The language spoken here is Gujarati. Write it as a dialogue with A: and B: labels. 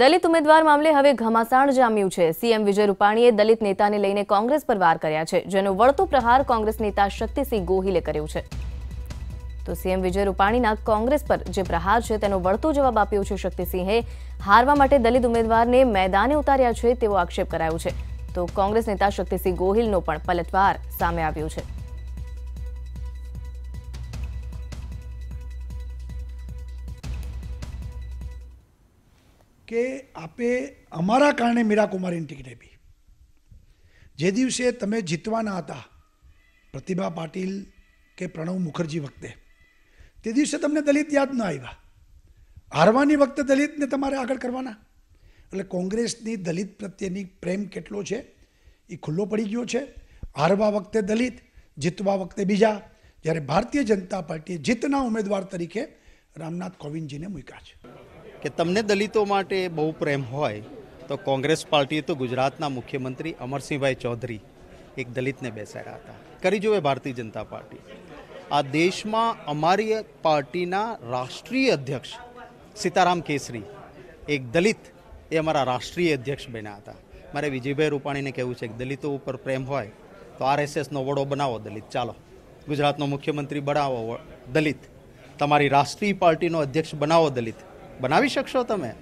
A: દલિત ઉમેદવાર મામલે હવે ઘમાસાણ જામ્યું છે. સીએમ વિજય રૂપાણીએ દલિત નેતાને લઈને કોંગ્રેસ પર વાર કર્યા છે, જેનો વળતો પ્રહાર કોંગ્રેસ નેતા શક્તિસિંહ ગોહિલે કર્યો છે. તો સીએમ વિજય રૂપાણીના કોંગ્રેસ પર જે પ્રહાર છે, તેનો વળતો જવાબ આપ્યો છે શક્તિસિંહે. હારવા માટે દલિત ઉમેદવારને મેદાને ઉતાર્યા છે તેવો આક્ષેપ કરાયો છે. તો કોંગ્રેસ નેતા શક્તિસિંહ ગોહિલનો પણ પલટવાર સામે આવ્યો છે.
B: કે આપે અમારા કારણે મીરા કુમારીની ટિકિટ આપી. જે દિવસે તમે જીતવાના હતા, પ્રતિભા પાટીલ કે પ્રણવ મુખર્જી વખતે, તે દિવસે તમને દલિત યાદ ન આવ્યા. હારવાની વખતે દલિતને તમારે આગળ કરવાના. એટલે કોંગ્રેસની દલિત પ્રત્યેની પ્રેમ કેટલો છે, એ ખુલ્લો પડી ગયો છે. હારવા વખતે દલિત, જીતવા વખતે બીજા. જ્યારે ભારતીય જનતા પાર્ટીએ જીતના ઉમેદવાર તરીકે રામનાથ કોવિંદજીને મૂક્યા છે.
C: કે તમને દલિતો માટે બહુ પ્રેમ હોય તો કોંગ્રેસ પાર્ટીએ તો ગુજરાતના મુખ્યમંત્રી અમરસિંહભાઈ ચૌધરી એક દલિતને બેસાડ્યા હતા. કરી જુએ ભારતીય જનતા પાર્ટી. આ દેશમાં અમારી પાર્ટીના રાષ્ટ્રીય અધ્યક્ષ સીતારામ કેસરી એક દલિત એ અમારા રાષ્ટ્રીય અધ્યક્ષ બન્યા હતા. મારે વિજયભાઈ રૂપાણીને કહેવું છે કે દલિતો ઉપર પ્રેમ હોય તો આરએસએસનો વડો બનાવો દલિત. ચાલો, ગુજરાતનો મુખ્યમંત્રી બનાવો દલિત. તમારી રાષ્ટ્રીય પાર્ટીનો અધ્યક્ષ બનાવો દલિત. બનાવી શકશો તમે?